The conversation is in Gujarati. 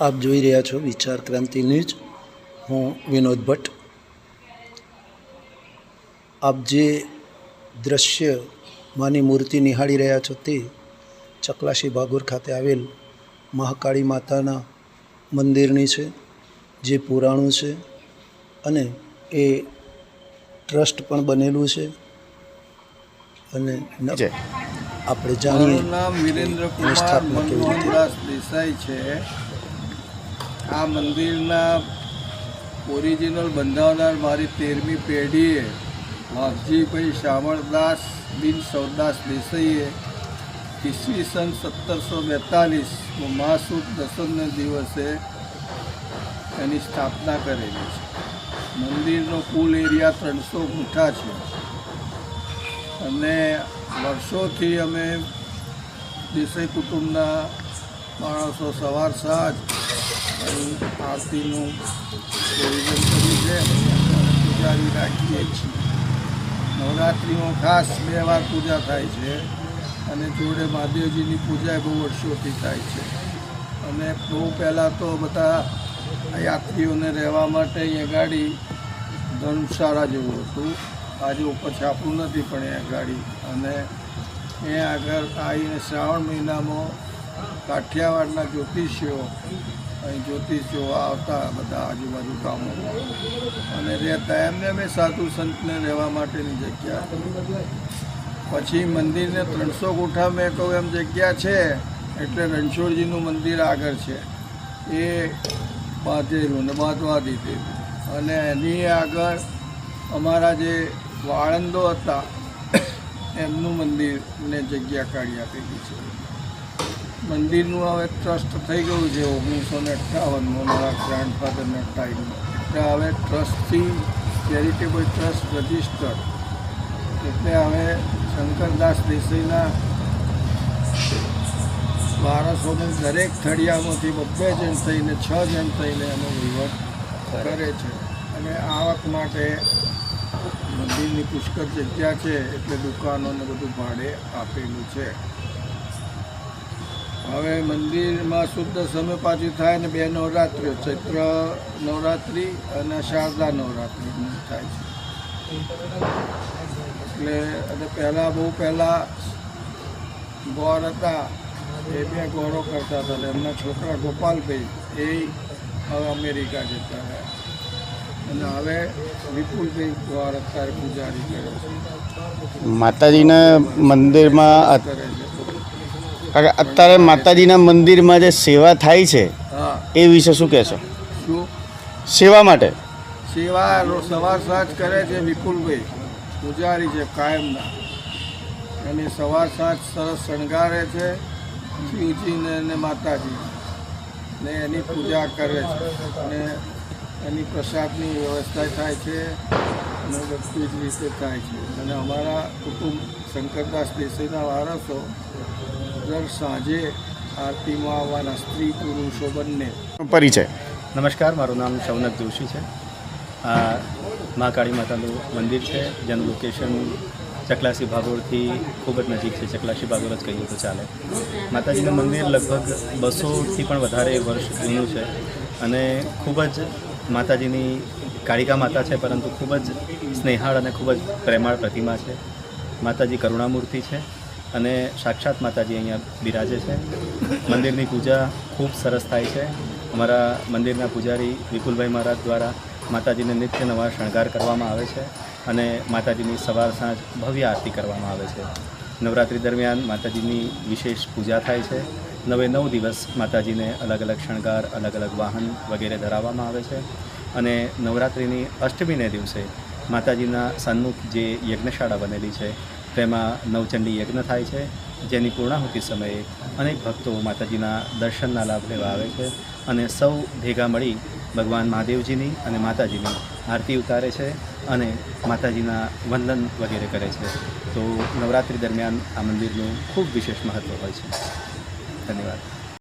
આપ જોઈ રહ્યા છો વિચાર ક્રાંતિ ન્યૂઝ. હું વિનોદ ભટ્ટ. આપ જે દ્રશ્ય માની મૂર્તિ નિહાળી રહ્યા છો તે ચકલાશી ભાગોર ખાતે આવેલ મહાકાળી માતાના મંદિરની છે, જે પુરાણું છે અને એ ટ્રસ્ટ પણ બનેલું છે. અને છે આપણે જાણીએ નામ વિરેન્દ્ર કુમાર? મનમોહનદાસ દેસાઈ છે. આ મંદિરના ઓરિજિનલ બંધાવનાર મારી તેરમી પેઢીએ વાઘજીભાઈ શામળદાસ બિન સૌદાસ દેસાઈએ ઈસવીસન સત્તરસો બેતાલીસમાં મહાસુદ દસમને દિવસે એની સ્થાપના કરેલી છે. મંદિરનો કુલ એરિયા ત્રણસો ગુંઠા છે. અને વર્ષોથી અમે દેસાઈ કુટુંબના માણસો સવાર સાંજ આરતીનું આયોજન કર્યું છે. પૂજારી રાખીએ છીએ. નવરાત્રિમાં ખાસ બે વાર પૂજા થાય છે અને જોડે મહાદેવજીની પૂજા બહુ વર્ષોથી થાય છે. અને બહુ પહેલાં તો બધા યાત્રીઓને રહેવા માટે અહીંયા ગાડી ધર્મશાળા જેવું હતું. આજે ઉપર છાપરું નથી પણ એ ગાડી. અને એ આગળ આવીને શ્રાવણ મહિનામાં કાઠિયાવાડના જ્યોતિષીઓ, અહીં જ્યોતિષ જોવા આવતા બધા આજુબાજુ ગામોમાં. અને રહેતા એમને અમે સાધુ સંતને રહેવા માટેની જગ્યા પછી મંદિરને ત્રણસો ગુઠા મેં કહું એમ જગ્યા છે, એટલે રણછોડજીનું મંદિર આગળ છે. એ બાંધેલું ને બાંધવા દીધેલું. અને એની આગળ અમારા જે વાળંદો હતા. એમનું મંદિરને જગ્યા કાઢી આપેલી છે. મંદિરનું હવે ટ્રસ્ટ થઈ ગયું છે ઓગણીસો ને અઠ્ઠાવનમાં મારા ગ્રાન્ડફાધરના ટાઈમમાં એટલે હવે ટ્રસ્ટથી ચેરિટેબલ ટ્રસ્ટ રજિસ્ટર એટલે હવે શંકરદાસ દેસાઈના વારસોને દરેક થળિયામાંથી બબ્બે જણ થઈને, છ જણ થઈને એનો વહીવટ કરે છે. અને આવક માટે મંદિરની પુષ્કળ જગ્યા છે એટલે દુકાનોને બધું ભાડે આપેલું છે. હવે મંદિરમાં શુદ્ધ સમય પાછી થાય ને બે નવરાત્રિઓ, ચૈત્ર નવરાત્રિ અને શારદા નવરાત્રિ થાય છે. એટલે અને પહેલાં બહુ પહેલાં ગોર હતા, એ બે ગોરો કરતા હતા એમના છોકરા ગોપાલભાઈ એ હવે અમેરિકા જતા રહ્યા. અને હવે વિપુલભાઈ દ્વાર અત્યારે પૂજારી કરે છે. માતાજીના મંદિરમાં અત્યારે માતાજીના મંદિરમાં જે સેવા થાય છે એ વિશે શું કહેશો? શું? સેવા માટે? સેવા સવાર સાંજ કરે છે વિપુલભાઈ. પૂજારી છે કાયમના. અને સવાર સાંજ સરસ શણગારે છે શિવજીને અને માતાજી ને એની પૂજા કરે છે. અને એની પ્રસાદની વ્યવસ્થા થાય છે અને બધી જ રીતે થાય છે. અને અમારા કુટુંબ શંકરદાસ દેસાઈના વારસો દર સાંજે આરતીમાં આવવાના સ્ત્રી પુરુષો બંને. પરિચય. નમસ્કાર મારું નામ શૌનક જોશી છે. આ મા કાળી માતાનું મંદિર છે. જેનું લોકેશન ચકલાસી ભાગોળથી ખૂબ જ નજીક છે. ચકલાસી ભાગોળ જ કહીએ તો ચાલે. માતાજીનું મંદિર લગભગ બસોથી પણ વધારે વર્ષ જૂનું છે અને ખૂબ જ માતાજીની કાળિકા માતા છે, પરંતુ ખૂબ જ સ્નેહાળ અને ખૂબ જ પ્રેમાળ પ્રતિમા છે. માતાજી કરુણામૂર્તિ છે અને સાક્ષાત માતાજી અહીંયા બિરાજે છે. મંદિરની પૂજા ખૂબ સરસ થાય છે. અમારા મંદિરના પૂજારી વિપુલભાઈ મહારાજ દ્વારા માતાજીને નિત્ય નવા શણગાર કરવામાં આવે છે અને માતાજીની સવાર સાંજ ભવ્ય આરતી કરવામાં આવે છે. નવરાત્રિ દરમિયાન માતાજીની વિશેષ પૂજા થાય છે. નવે નવ દિવસ માતાજીને અલગ અલગ શણગાર અલગ અલગ વાહન વગેરે ધરાવવામાં આવે છે અને નવરાત્રિની અષ્ટમીને દિવસે માતાજીના સન્મુખ જે યજ્ઞશાળા બનેલી છે, તેમાં નવચંડી યજ્ઞ થાય છે, જેની પૂર્ણાહુતિ સમયે અનેક ભક્તો માતાજીના દર્શનના લાભ લેવા આવે છે અને સૌ ભેગા મળી ભગવાન મહાદેવજીની અને માતાજીની આરતી ઉતારે છે અને માતાજીના વંદન વગેરે કરે છે. તો નવરાત્રિ દરમિયાન આ મંદિરનું ખૂબ વિશેષ મહત્ત્વ હોય છે. ધન્યવાદ.